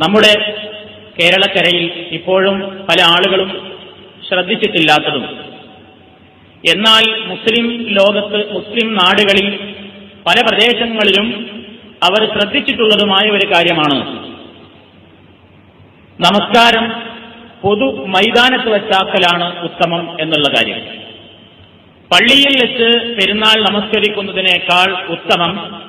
നമ്മുടെ കേരളക്കരയിൽ ഇപ്പോഴും പല ആളുകളും ശ്രദ്ധിച്ചിട്ടില്ലാത്തതും. എന്നാൽ മുസ്ലിം ലോകത്ത് മുസ്ലിം നാടുകളിൽ പല പ്രദേശങ്ങളിലും അവർ ശ്രദ്ധിച്ചിട്ടുള്ളതുമായ ഒരു കാര്യമാണ്. നമസ്കാരം പൊതു മൈതാനത്ത് വെച്ചാക്കലാണ് ഉത്തമം എന്നുള്ള കാര്യം. പള്ളിയിൽ വെച്ച് പെരുന്നാൾ നമസ്കരിക്കുന്നതിനേക്കാൾ ഉത്തമം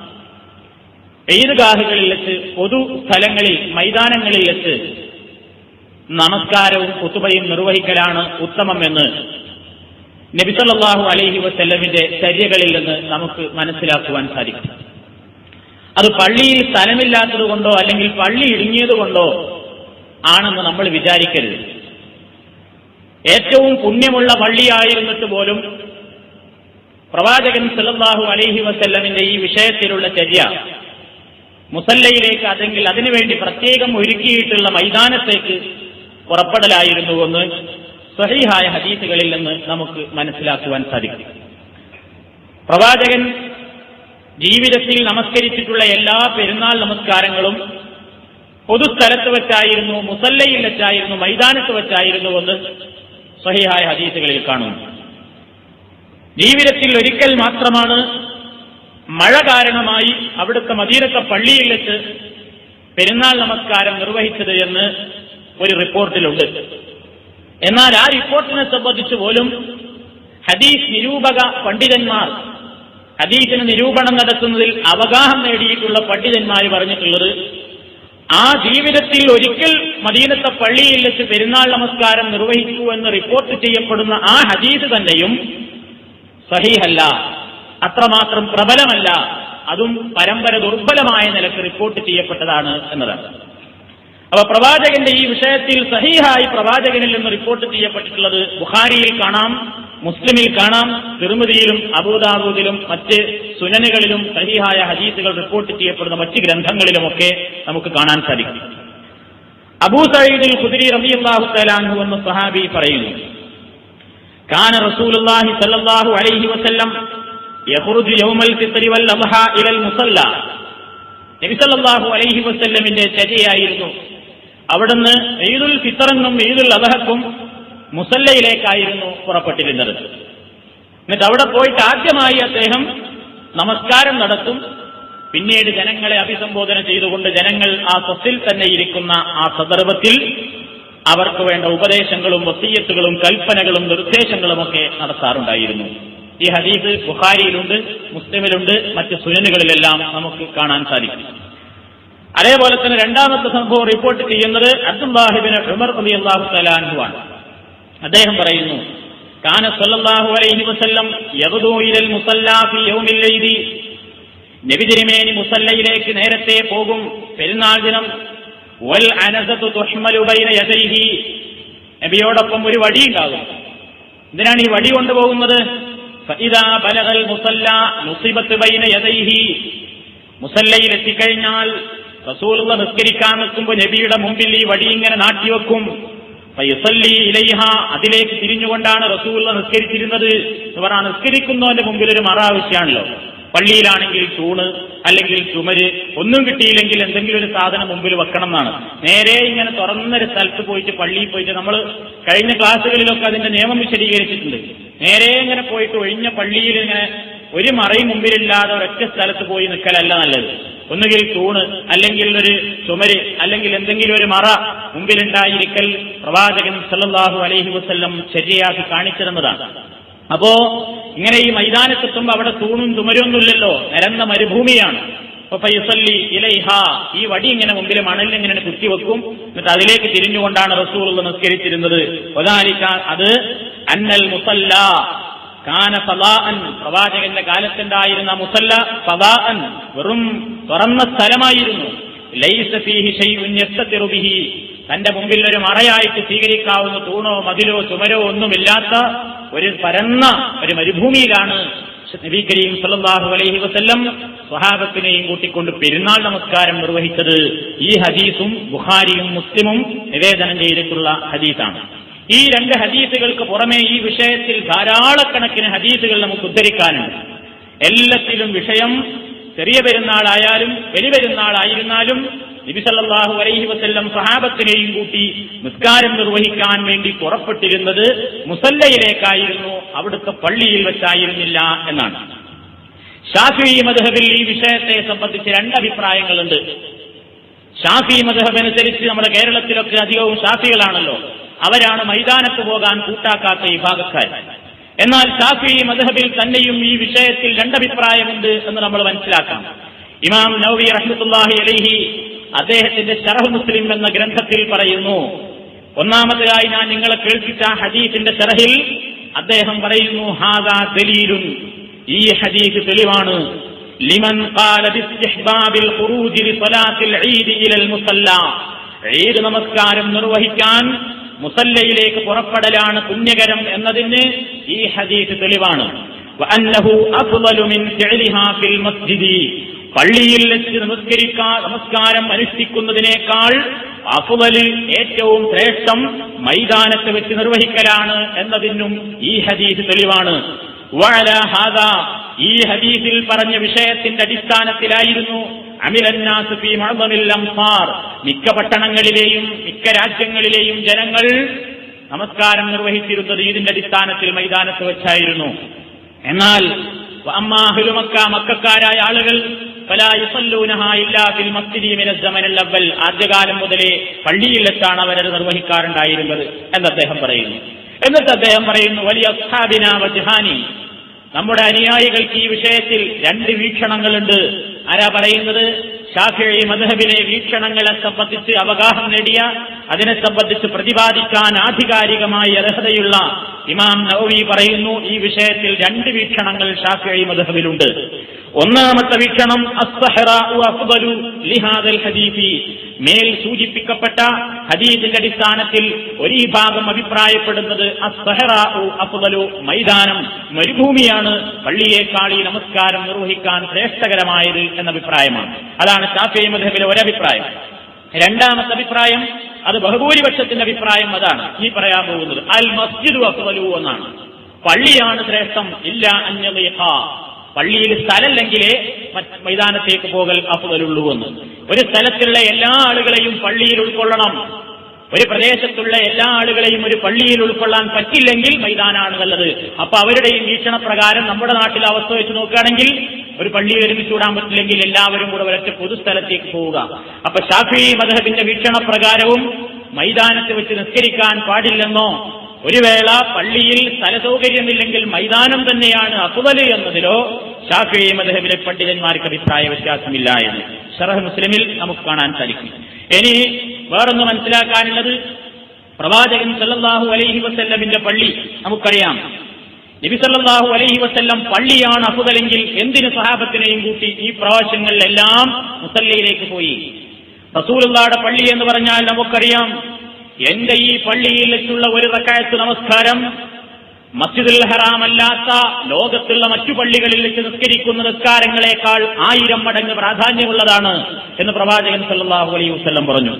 ഈദ്ഗാഹുകളിൽ വെച്ച് പൊതു സ്ഥലങ്ങളിൽ മൈതാനങ്ങളിൽ വെച്ച് നമസ്കാരവും കുത്തുബയും നിർവഹിക്കലാണ് ഉത്തമം ഉത്തമമെന്ന് നബിസല്ലാഹു അലൈഹി വസ്ല്ലമിന്റെ ചര്യകളിൽ നിന്ന് നമുക്ക് മനസ്സിലാക്കുവാൻ സാധിക്കും. അത് പള്ളിയിൽ സ്ഥലമില്ലാത്തതുകൊണ്ടോ അല്ലെങ്കിൽ പള്ളി ഇടുങ്ങിയത് കൊണ്ടോ ആണെന്ന് നമ്മൾ വിചാരിക്കരുത്. ഏറ്റവും പുണ്യമുള്ള പള്ളിയായിരുന്നിട്ട് പോലും പ്രവാചകൻ സല്ലാഹു അലൈഹി വസ്ല്ലമിന്റെ ഈ വിഷയത്തിലുള്ള ചര്യ മുസല്ലയിലേക്ക് അല്ലെങ്കിൽ അതിനുവേണ്ടി പ്രത്യേകം ഒരുക്കിയിട്ടുള്ള മൈതാനത്തേക്ക് പുറപ്പെടലായിരുന്നുവെന്ന് സഹിഹായ ഹദീസുകളിൽ നിന്ന് നമുക്ക് മനസ്സിലാക്കുവാൻ സാധിക്കും. പ്രവാചകൻ ജീവിതത്തിൽ നമസ്കരിച്ചിട്ടുള്ള എല്ലാ പെരുന്നാൾ നമസ്കാരങ്ങളും പൊതുസ്ഥലത്ത് വെച്ചായിരുന്നു മുസല്ലയിൽ വെച്ചായിരുന്നു മൈതാനത്ത് വെച്ചായിരുന്നുവെന്ന് സഹിഹായ ഹദീസുകളിൽ കാണുന്നു. ജീവിതത്തിൽ ഒരിക്കൽ മാത്രമാണ് മഴ കാരണമായി അവിടുത്തെ മദീനത്തെ പള്ളിയിൽ വെച്ച് പെരുന്നാൾ നമസ്കാരം നിർവഹിച്ചത് എന്ന് ഒരു റിപ്പോർട്ടിലുണ്ട്. എന്നാൽ ആ റിപ്പോർട്ടിനെ സംബന്ധിച്ച് പോലും ഹദീസ് നിരൂപക പണ്ഡിതന്മാർ ഹദീസിന് നിരൂപണം നടത്തുന്നതിൽ അവഗാഹം നേടിയിട്ടുള്ള പണ്ഡിതന്മാർ പറഞ്ഞിട്ടുള്ളത് ആ ജീവിതത്തിൽ ഒരിക്കൽ മദീനത്തെ പള്ളിയിൽ വെച്ച് പെരുന്നാൾ നമസ്കാരം നിർവഹിച്ചു എന്ന് റിപ്പോർട്ട് ചെയ്യപ്പെടുന്ന ആ ഹദീസ് തന്നെയും സഹീഹല്ല. അത്രമാത്രം പ്രബലമല്ല. അതും പരമ്പര ദുർബലമായ നിലയ്ക്ക് റിപ്പോർട്ട് ചെയ്യപ്പെട്ടതാണ് എന്നതാണ് അപ്പൊ പ്രവാചകന്റെ ഈ വിഷയത്തിൽ സഹീഹായി പ്രവാചകനിൽ നിന്ന് റിപ്പോർട്ട് ചെയ്യപ്പെട്ടിട്ടുള്ളത് ബുഹാരിയിൽ കാണാം മുസ്ലിമിൽ കാണാം തിരുമതിയിലും അബൂദാബൂദിലും മറ്റ് സുനനുകളിലും സഹീഹായ ഹദീസുകൾ റിപ്പോർട്ട് ചെയ്യപ്പെടുന്ന മറ്റ് ഗ്രന്ഥങ്ങളിലുമൊക്കെ നമുക്ക് കാണാൻ സാധിക്കും. അബൂ സയ്യിദുൽ ഖുദരി റളിയല്ലാഹു തലാഹു എന്ന സഹാബി പറയുന്നു കാന റസൂലുള്ളാഹി സ്വല്ലല്ലാഹു അലൈഹി വസല്ലം യഖ്റുജു യൗമൽ ഫിത്രി വൽ അദ്ഹ ഇലൽ മുസല്ല. നബി സല്ലല്ലാഹു അലൈഹി ചര്യയായിരുന്നു. അവിടുന്ന് ഈദുൽ ഫിത്തറെന്നും ഈദുൽ അദഹക്കും മുസല്ലയിലേക്കായിരുന്നു പുറപ്പെട്ടിരുന്നത്. എന്നിട്ട് അവിടെ പോയിട്ട് ആദ്യമായി അദ്ദേഹം നമസ്കാരം നടത്തും. പിന്നീട് ജനങ്ങളെ അഭിസംബോധന ചെയ്തുകൊണ്ട് ജനങ്ങൾ ആ സ്വത്തിൽ തന്നെ ഇരിക്കുന്ന ആ സന്ദർഭത്തിൽ അവർക്ക് വേണ്ട ഉപദേശങ്ങളും വസീയത്തുകളും കൽപ്പനകളും നിർദ്ദേശങ്ങളുമൊക്കെ നടത്താറുണ്ടായിരുന്നു. ഈ ഹദീസ് ബുഖാരിയിലുണ്ട് മുസ്ലിമിലുണ്ട് മറ്റ് സുനനുകളിലെല്ലാം നമുക്ക് കാണാൻ സാധിക്കും. അതേപോലെ തന്നെ രണ്ടാമത്തെ സംഭവം റിപ്പോർട്ട് ചെയ്യുന്നത് അബ്ദുല്ലാഹിബിന് ഉമർ അലി അള്ളാഹു തലാൻഹുവാണ് അദ്ദേഹം പറയുന്നു കാന സല്ലല്ലാഹു അലൈഹി വസല്ലം യഗ്ദു ഇലൽ മുസല്ലാ ലൈലി. നബി തിരുമേനി മുസല്ലയിലേക്ക് നേരത്തെ പോകും പെരുന്നാൾ ദിനം. വൽ അനസത്തു തുഹ്മലു ബൈന യദൈഹി. നബിയോടൊപ്പം ഒരു വടി ഉണ്ടാകും. എന്തിനാണ് ഈ വടി കൊണ്ടുപോകുന്നത്? ഫഇദാ ബലഗൽ മുസല്ല നുസിബത്ത് ബൈന യദൈഹി മുസല്ലയിൽ എത്തിക്കഴിഞ്ഞാൽ റസൂലുള്ള നിസ്കരിക്കാൻ നിൽക്കുമ്പോൾ നബിയുടെ മുമ്പിൽ ഈ വടി ഇങ്ങനെ നാട്ടിവെക്കും ഇലൈഹ അതിലേക്ക് തിരിഞ്ഞുകൊണ്ടാണ് റസൂലുള്ള നിസ്കരിച്ചിരുന്നത് ഇവർ ആ നിസ്കരിക്കുന്നവന്റെ മുമ്പിൽ ഒരു മറ ആവശ്യമാണല്ലോ. പള്ളിയിലാണെങ്കിൽ തൂണ് അല്ലെങ്കിൽ ചുമര് ഒന്നും കിട്ടിയില്ലെങ്കിൽ എന്തെങ്കിലും ഒരു സാധനം മുമ്പിൽ വെക്കണം എന്നാണ്. നേരെ ഇങ്ങനെ തുറന്നൊരു സ്ഥലത്ത് പോയിട്ട് പള്ളിയിൽ പോയിട്ട് നമ്മൾ കഴിഞ്ഞ ക്ലാസ്സുകളിലൊക്കെ അതിന്റെ നിയമം വിശദീകരിച്ചിട്ടുണ്ട്. നേരെ ഇങ്ങനെ പോയിട്ട് ഒഴിഞ്ഞ പള്ളിയിൽ ഇങ്ങനെ ഒരു മറയും മുമ്പിലില്ലാതെ ഒരൊറ്റ സ്ഥലത്ത് പോയി നിൽക്കലല്ല നല്ലത്. ഒന്നുകിൽ തൂണ് അല്ലെങ്കിൽ ഒരു ചുമര് അല്ലെങ്കിൽ എന്തെങ്കിലും ഒരു മറ മുമ്പിലുണ്ടായിരിക്കൽ പ്രവാചകൻ സല്ലാഹു അലൈഹി വസ്ല്ലം ശരിയാക്കി കാണിച്ചിരുന്നതാണ്. അപ്പോ ഇങ്ങനെ ഈ മൈതാനത്തെത്തുമ്പോ അവിടെ തൂണും ചുമരൊന്നുമില്ലല്ലോ. നിരന്ന മരുഭൂമിയാണ്. ഫൈസല്ലി ഇലൈഹ ഈ വടി ഇങ്ങനെ മുമ്പിൽ മണലിൽ ഇങ്ങനെ കുത്തിവെക്കും. എന്നിട്ട് അതിലേക്ക് തിരിഞ്ഞുകൊണ്ടാണ് റസൂൾ നിസ്കരിച്ചിരുന്നത്. അത് അന്നൽ മുസല്ല. കാന പ്രവാചകന്റെ കാലത്തുണ്ടായിരുന്ന മുസല്ല സദാഅൻ വെറും തുറന്ന സ്ഥലമായിരുന്നു. തന്റെ മുമ്പിൽ ഒരു മറയായിട്ട് സ്വീകരിക്കാവുന്ന തൂണോ മതിലോ ചുമരോ ഒന്നുമില്ലാത്ത ഒരു പരന്ന ഒരു മരുഭൂമിയിലാണ് നബി കരീം സല്ലല്ലാഹു അലൈഹി വസ്ല്ലം സ്വഹാബത്തിനെയും കൂട്ടിക്കൊണ്ട് പെരുന്നാൾ നമസ്കാരം നിർവഹിച്ചത്. ഈ ഹദീസും ബുഖാരിയും മുസ്ലിമും നിവേദനം ചെയ്തിട്ടുള്ള ഹദീസാണ്. ഈ രണ്ട് ഹദീസുകൾക്ക് പുറമെ ഈ വിഷയത്തിൽ ധാരാളക്കണക്കിന് ഹദീസുകൾ നമുക്ക് ഉദ്ധരിക്കാനുണ്ട്. എല്ലാത്തിലും വിഷയം ചെറിയ പെരുന്നാളായാലും വലിയ പെരുന്നാളായിരുന്നാലും നബിസല്ലാഹു അലൈഹി വസ്ല്ലം സഹാബത്തിനെയും കൂട്ടി നിസ്കാരം നിർവഹിക്കാൻ വേണ്ടി പുറപ്പെട്ടിരുന്നത് മുസല്ലയിലേക്കായിരുന്നു അവിടുത്തെ പള്ളിയിൽ വെച്ചായിരുന്നില്ല എന്നാണ്. ഷാഫി മധഹബിൽ ഈ വിഷയത്തെ സംബന്ധിച്ച് രണ്ട് അഭിപ്രായങ്ങളുണ്ട് ഷാഫി മധഹബ് അനുസരിച്ച് നമ്മുടെ കേരളത്തിലൊക്കെ അധികവും ഷാഫികളാണല്ലോ. അവരാണ് മൈതാനത്ത് പോകാൻ കൂട്ടാക്കാത്ത വിഭാഗക്കാർ എന്നാൽ ഷാഫി മധഹബിൽ തന്നെയും ഈ വിഷയത്തിൽ രണ്ടഭിപ്രായമുണ്ട് എന്ന് നമ്മൾ മനസ്സിലാക്കാം. ഇമാം നവവി റഹ്മത്തുല്ലാഹി അലൈഹി അദ്ദേഹത്തിന്റെ ഷറഹ് മുസ്ലിം എന്ന ഗ്രന്ഥത്തിൽ പറയുന്നു ഒന്നാമതായി ഞാൻ നിങ്ങളെ കേൾപ്പിച്ച ഹദീസിന്റെ ഷറഹിൽ അദ്ദേഹം പറയുന്നു ഹാദാ ദലീലുൻ. ഈ ഹദീസ് തെളിവാണ്. ലിമൻ ഖാല ബിസ്തിഹ്ബാബിൽ ഖുറൂജി ഇലൽ മുസല്ല. ഈദ് നമസ്കാരം നിർവഹിക്കാൻ മുസല്ലയിലേക്ക് പുറപ്പെടലാണ് പുണ്യകരം എന്നതിന് ഈ ഹദീസ് തെളിവാണ്. പള്ളിയിൽ വെച്ച് നമസ്കരിക്കാ നമസ്കാരം അനുഷ്ഠിക്കുന്നതിനേക്കാൾ അഫുവൽ ഏറ്റവും ശ്രേഷ്ഠം മൈതാനത്ത് വെച്ച് നിർവഹിക്കലാണ് എന്നതിനും ഈ ഹദീസ് തെളിവാണ്. ഈ ഹദീസിൽ പറഞ്ഞ വിഷയത്തിന്റെ അടിസ്ഥാനത്തിലായിരുന്നു മിക്ക പട്ടണങ്ങളിലെയും മിക്ക രാജ്യങ്ങളിലെയും ജനങ്ങൾ നമസ്കാരം നിർവഹിച്ചിരുന്നത് ഇതിന്റെ അടിസ്ഥാനത്തിൽ മൈതാനത്ത് വെച്ചായിരുന്നു. എന്നാൽ അമ്മാഹുലുമക്ക മക്കാരായ ആളുകൾ ആദ്യകാലം മുതലേ പള്ളിയിൽ വെച്ചാണ് അവരത് നിർവഹിക്കാറുണ്ടായിരുന്നത് എന്ന് അദ്ദേഹം പറയുന്നു. എന്നിട്ട് അദ്ദേഹം പറയുന്നു വലിയ നമ്മുടെ അനുയായികൾക്ക് ഈ വിഷയത്തിൽ രണ്ട് വീക്ഷണങ്ങളുണ്ട്. ആരാ പറയുന്നത്? ഷാഫിഴി മധബിലെ വീക്ഷണങ്ങളെ സംബന്ധിച്ച് അവഗാഹം നേടിയ അതിനെ സംബന്ധിച്ച് പ്രതിപാദിക്കാൻ ആധികാരികമായി അർഹതയുള്ള ഇമാം നവവി പറയുന്നു ഈ വിഷയത്തിൽ രണ്ട് വീക്ഷണങ്ങൾ ഷാഫി മധബിലുണ്ട് ഒന്നാമത്തെ വീക്ഷണം മേൽ സൂചിപ്പിക്കപ്പെട്ട ഹദീസിന്റെ അടിസ്ഥാനത്തിൽ ഒരു ഭാഗം അഭിപ്രായപ്പെടുന്നത് അഫ്ദലു മൈതാനം മരുഭൂമിയാണ് പള്ളിയേക്കാൾ ഈ നമസ്കാരം നിർവഹിക്കാൻ ശ്രേഷ്ഠകരമായത് എന്ന അഭിപ്രായമാണ് അതാണ് ഷാഫി മധബിലെ ഒരഭിപ്രായം. രണ്ടാമത്തെ അഭിപ്രായം അത് ബഹുഭൂരിപക്ഷത്തിന്റെ അഭിപ്രായം അതാണ്. ഈ പറയാൻ പോകുന്നത് അൽ മസ്ജിദ് അഫ്ദലു എന്നാണ്. പള്ളിയാണ് ശ്രേഷ്ഠം ഇല്ല അന്യതീഹ പള്ളിയിൽ സ്ഥലമല്ലെങ്കിലേ മൈതാനത്തേക്ക് പോകൽ അഫുതലുള്ളൂ എന്ന്. ഒരു സ്ഥലത്തുള്ള എല്ലാ ആളുകളെയും പള്ളിയിൽ ഉൾക്കൊള്ളണം. ഒരു പ്രദേശത്തുള്ള എല്ലാ ആളുകളെയും ഒരു പള്ളിയിൽ ഉൾക്കൊള്ളാൻ പറ്റില്ലെങ്കിൽ മൈതാനാണ് നല്ലത്. അപ്പൊ അവരുടെയും വീക്ഷണപ്രകാരം നമ്മുടെ നാട്ടിൽ അവസ്ഥ വെച്ച് നോക്കുകയാണെങ്കിൽ ഒരു പള്ളി ഒരുമിച്ച് വിടാൻ പറ്റില്ലെങ്കിൽ എല്ലാവരും കൂടെ ഒരൊറ്റ പൊതുസ്ഥലത്തേക്ക് പോവുക. അപ്പൊ ഷാഫി മധബിന്റെ വീക്ഷണപ്രകാരവും മൈതാനത്ത് വെച്ച് നിസ്കരിക്കാൻ പാടില്ലെന്നോ? ഒരു വേള പള്ളിയിൽ സ്ഥലസൗകര്യമില്ലെങ്കിൽ മൈതാനം തന്നെയാണ് അസുവൽ എന്നതിലോ ഷാഫി മദഹബിലെ പണ്ഡിതന്മാർക്ക് അഭിപ്രായ വ്യത്യാസമില്ല എന്ന്. ഷറഹ് മുസ്ലിമിൽ നമുക്ക് കാണാൻ സാധിക്കും. ഇനി വേറൊന്ന് മനസ്സിലാക്കാനുള്ളത് പ്രവാചകൻ സല്ലാഹു അലൈഹി വസല്ലമിന്റെ പള്ളി നമുക്കറിയാം. നബി സല്ലാഹു അലൈഹി വസ്ല്ലം പള്ളിയാണ് അഫുതലെങ്കിൽ എന്തിന് സഹാബത്തിനെയും കൂട്ടി ഈ പ്രാവശ്യങ്ങളിലെല്ലാം മുസല്ലയിലേക്ക് പോയി? റസൂലുള്ളാടെ പള്ളി എന്ന് പറഞ്ഞാൽ നമുക്കറിയാം. എന്റെ ഈ പള്ളിയിലേക്കുള്ള ഒരു റക്കായത്ത് നമസ്കാരം മസ്ജിദുൽ ഹറാമല്ലാത്ത ലോകത്തുള്ള മറ്റു പള്ളികളിൽ വെച്ച് നിസ്കരിക്കുന്ന നിസ്കാരങ്ങളെക്കാൾ ആയിരം മടങ്ങ് പ്രാധാന്യമുള്ളതാണ് എന്ന് പ്രവാചകൻ സല്ലാഹു അലൈഹി വസല്ലം പറഞ്ഞു.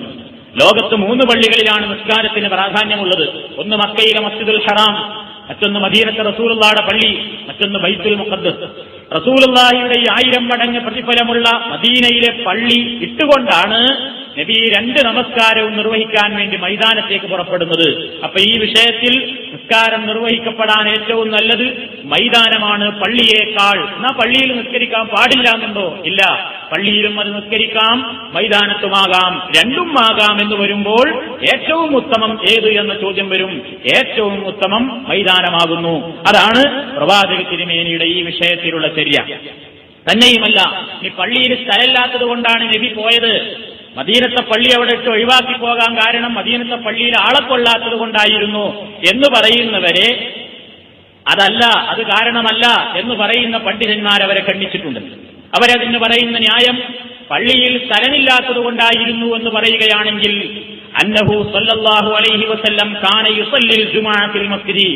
ലോകത്ത് മൂന്ന് പള്ളികളിലാണ് നിസ്കാരത്തിന് പ്രാധാന്യമുള്ളത്. ഒന്ന് മക്കയിലെ മസ്ജിദുൽ ഹറാം മറ്റൊന്ന് മദീനത്തെ റസൂലുള്ളാടെ പള്ളി മറ്റൊന്ന് ബൈത്തുൽ മുഖദ്ദസ്. റസൂലുള്ളാഹിയുടെ ഈ ആയിരം മടങ്ങ് പ്രതിഫലമുള്ള മദീനയിലെ പള്ളി ഇട്ടുകൊണ്ടാണ് നബി രണ്ട് നമസ്കാരവും നിർവഹിക്കാൻ വേണ്ടി മൈതാനത്തേക്ക് പുറപ്പെടുന്നത്. അപ്പൊ ഈ വിഷയത്തിൽ നിസ്കാരം നിർവഹിക്കപ്പെടാൻ ഏറ്റവും നല്ലത് മൈതാനമാണ് പള്ളിയേക്കാൾ. എന്നാ പള്ളിയിൽ നിസ്കരിക്കാൻ പാടില്ല എന്നുണ്ടോ? ഇല്ല. പള്ളിയിലും അത് നിസ്കരിക്കാം മൈതാനത്തുമാകാം രണ്ടും ആകാം എന്ന് വരുമ്പോൾ ഏറ്റവും ഉത്തമം ഏത് എന്ന ചോദ്യം വരും. ഏറ്റവും ഉത്തമം മൈതാനമാകുന്നു. അതാണ് പ്രവാചക തിരുമേനിയുടെ ഈ വിഷയത്തിലുള്ള ചര്യ. തന്നെയുമല്ല ഈ പള്ളിയിൽ സ്ഥലമില്ലാത്തത് കൊണ്ടാണ് നബി പോയത്. മദീനത്തെ പള്ളി അവിടെ ഇട്ട് ഒഴിവാക്കി പോകാൻ കാരണം മദീനത്തെ പള്ളിയിൽ ആളെ കൊള്ളാത്തത് കൊണ്ടായിരുന്നു എന്ന് പറയുന്നവരെ അതല്ല അത് കാരണമല്ല എന്ന് പറയുന്ന പണ്ഡിതന്മാർ അവരെ ഖണ്ഡിച്ചിട്ടുണ്ട്. അവരതിന് പറയുന്ന ന്യായം പള്ളിയിൽ സ്ഥലമില്ലാത്തത് കൊണ്ടായിരുന്നു എന്ന് പറയുകയാണെങ്കിൽ അന്നഹു സല്ലല്ലാഹു അലൈഹി വസല്ലം കാന ജുമാഅത്തിൽ മസ്ജിദി.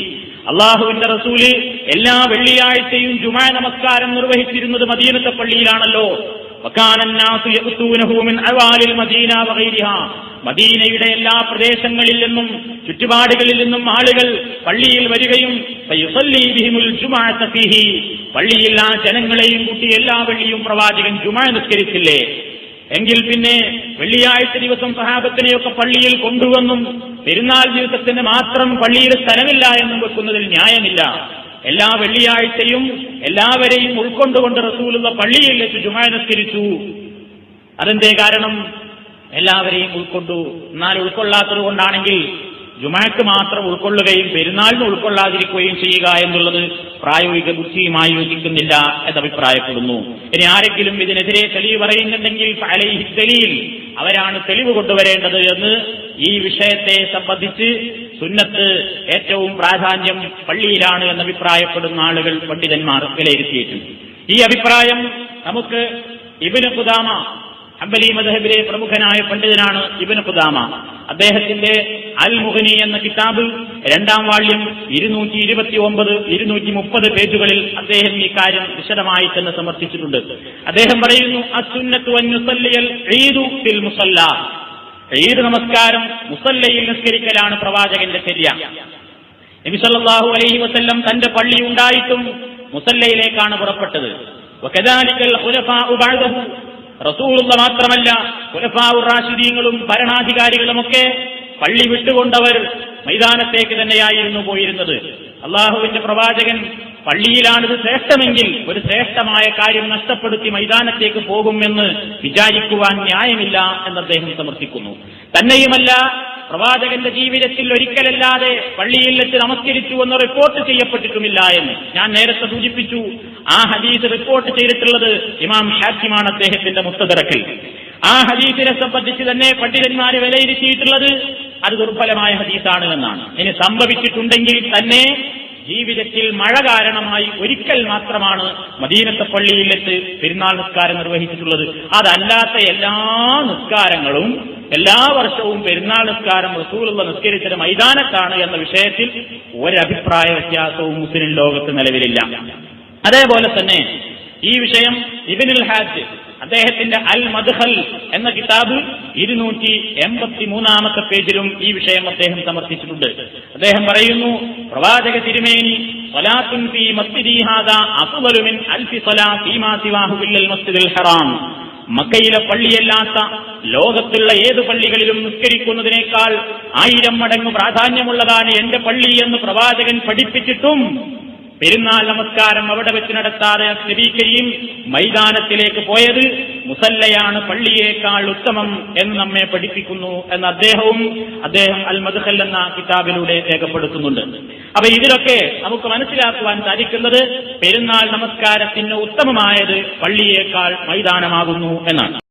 അള്ളാഹുവിന്റെ റസൂൽ എല്ലാ വെള്ളിയാഴ്ചയും ജുമാ നമസ്കാരം നിർവഹിച്ചിരുന്നത് മദീനത്തെ പള്ളിയിലാണല്ലോ. മദീനയുടെ എല്ലാ പ്രദേശങ്ങളിൽ നിന്നും ചുറ്റുപാടുകളിൽ നിന്നും ആളുകൾ പള്ളിയിൽ വരികയും പള്ളിയിൽ ആ ജനങ്ങളെയും കൂട്ടി എല്ലാ വെള്ളിയും പ്രവാചകൻ ജുമാ നിസ്കരിച്ചില്ലേ? എങ്കിൽ പിന്നെ വെള്ളിയാഴ്ച ദിവസം സഹാബത്തിനെയൊക്കെ പള്ളിയിൽ കൊണ്ടുവന്നും പെരുന്നാൾ ദിവസത്തിന് മാത്രം പള്ളിയിൽ സ്ഥലമില്ല എന്നും വെക്കുന്നതിൽ ന്യായമില്ല. എല്ലാ വെള്ളിയാഴ്ചയും എല്ലാവരെയും ഉൾക്കൊണ്ടുകൊണ്ട് റസൂലുള്ള പള്ളിയിൽ വെച്ച് ജുമാ നിസ്കരിച്ചു. അതെന്തേ കാരണം? എല്ലാവരെയും ഉൾക്കൊണ്ടു. എന്നാൽ ഉൾക്കൊള്ളാത്തത് കൊണ്ടാണെങ്കിൽ ജുമാക്ക് മാത്രം ഉൾക്കൊള്ളുകയും പെരുന്നാളിന് ഉൾക്കൊള്ളാതിരിക്കുകയും ചെയ്യുക എന്നുള്ളത് പ്രായോഗിക ബുദ്ധിയുമായി യോജിക്കുന്നില്ല എന്ന് അഭിപ്രായപ്പെടുന്നു ഇനി ആരെങ്കിലും ഇതിനെതിരെ തെളിവ് പറയുന്നുണ്ടെങ്കിൽ തെളിയിൽ അവരാണ് തെളിവ് കൊണ്ടുവരേണ്ടത് എന്ന് ഈ വിഷയത്തെ സംബന്ധിച്ച് സുന്നത്ത് ഏറ്റവും പ്രാധാന്യം പള്ളിയിലാണ് എന്ന് അഭിപ്രായപ്പെടുന്ന ആളുകൾ പണ്ഡിതന്മാർ വിലയിരുത്തിയിട്ടുണ്ട്. ഈ അഭിപ്രായം നമുക്ക് ഇബിന് കുദാമ ഹംബലി മദഹബിലെ പ്രമുഖനായ പണ്ഡിതനാണ് ഇബിന് ഖുദാമ. അദ്ദേഹത്തിന്റെ അൽ മുഹനി എന്ന കിതാബ് രണ്ടാം വാള്യം ഇരുന്നൂറ്റി ഇരുപത്തി ഒമ്പത് ഇരുന്നൂറ്റി മുപ്പത് പേജുകളിൽ അദ്ദേഹം ഈ കാര്യം വിശദമായി തന്നെ സമർപ്പിച്ചിട്ടുണ്ട്. അദ്ദേഹം പറയുന്നു ഫിൽ മുസല്ല. ഈദ് നമസ്കാരം മുസല്ലയിൽ നിസ്കരിക്കലാണ് പ്രവാചകന്റെ ചര്യ. നബി സല്ലല്ലാഹു അലൈഹി വസല്ലം തന്റെ പള്ളി ഉണ്ടായിട്ടും മുസല്ലയിലേക്കാണ് പുറപ്പെട്ടത്. റസൂലുള്ള മാത്രമല്ല റാഷിദീങ്ങളും ഭരണാധികാരികളുമൊക്കെ പള്ളി വിട്ടുകൊണ്ടവർ മൈതാനത്തേക്ക് തന്നെയായിരുന്നു പോയിരുന്നത്. അള്ളാഹുവിന്റെ പ്രവാചകൻ പള്ളിയിലാണിത് ശ്രേഷ്ഠമെങ്കിൽ ഒരു ശ്രേഷ്ഠമായ കാര്യം നഷ്ടപ്പെടുത്തി മൈതാനത്തേക്ക് പോകുമെന്ന് വിചാരിക്കുവാൻ ന്യായമില്ല എന്ന് അദ്ദേഹം സമർത്ഥിക്കുന്നു. തന്നെയുമല്ല പ്രവാചകന്റെ ജീവിതത്തിൽ ഒരിക്കലല്ലാതെ പള്ളിയിൽ വെച്ച് നമസ്കരിച്ചു എന്ന് റിപ്പോർട്ട് ചെയ്യപ്പെട്ടിട്ടുമില്ല എന്ന് ഞാൻ നേരത്തെ സൂചിപ്പിച്ചു. ആ ഹദീസ് റിപ്പോർട്ട് ചെയ്തിട്ടുള്ളത് ഇമാം ഷാക്കിമാണ് അദ്ദേഹത്തിന്റെ മുത്തതിറക്കിൽ ആ ഹദീസിനെ സംബന്ധിച്ച് തന്നെ പണ്ഡിതന്മാരെ വിലയിരുത്തിയിട്ടുള്ളത് അത് ദുർബലമായ ഹദീസാണ് എന്നാണ്. ഇനി സംഭവിച്ചിട്ടുണ്ടെങ്കിൽ തന്നെ ജീവിതത്തിൽ മഴ കാരണമായി ഒരിക്കൽ മാത്രമാണ് മദീനത്തെ പള്ളിയിൽ വെച്ച് പെരുന്നാൾ നിസ്കാരം നിർവഹിച്ചിട്ടുള്ളത്. അതല്ലാത്ത എല്ലാ നിസ്കാരങ്ങളും എല്ലാ വർഷവും പെരുന്നാൾ നിസ്കാരം റസൂലുള്ള നിസ്കരിച്ചത് മൈതാനത്താണ് എന്ന വിഷയത്തിൽ ഒരഭിപ്രായ വ്യത്യാസവും മുസ്ലിം ലോകത്ത് നിലവിലില്ല. അതേപോലെ തന്നെ ഈ വിഷയം ഇബിനുൽ ഹാജ് അദ്ദേഹത്തിന്റെ അൽ മദ്ഹൽ എന്ന കിതാബ് ഇരുന്നൂറ്റി എൺപത്തി മൂന്നാമത്തെ പേജിലും ഈ വിഷയം അദ്ദേഹം സമർപ്പിച്ചിട്ടുണ്ട്. അദ്ദേഹം പറയുന്നു പ്രവാചക തിരുമേനി ഹറാം. മക്കയിലെ പള്ളിയല്ലാത്ത ലോകത്തുള്ള ഏത് പള്ളികളിലും നിസ്കരിക്കുന്നതിനേക്കാൾ ആയിരം മടങ്ങ് പ്രാധാന്യമുള്ളതാണ് എന്റെ പള്ളി എന്ന് പ്രവാചകൻ പഠിപ്പിച്ചിട്ടും. പെരുന്നാൾ നമസ്കാരം അവിടെ വെച്ച് നടത്താതെ സ്ഥിരീകരിയും മൈതാനത്തിലേക്ക് പോയത് മുസല്ലയാണ് പള്ളിയേക്കാൾ ഉത്തമം എന്ന് നമ്മെ പഠിപ്പിക്കുന്നു എന്ന് അദ്ദേഹവും അദ്ദേഹം അൽ മദ്ഹൽ എന്ന കിതാബിലൂടെ രേഖപ്പെടുത്തുന്നുണ്ട്. അപ്പൊ ഇതിലൊക്കെ നമുക്ക് മനസ്സിലാക്കുവാൻ സാധിക്കുന്നത് പെരുന്നാൾ നമസ്കാരത്തിന് ഉത്തമമായത് പള്ളിയേക്കാൾ മൈതാനമാകുന്നു എന്നാണ്.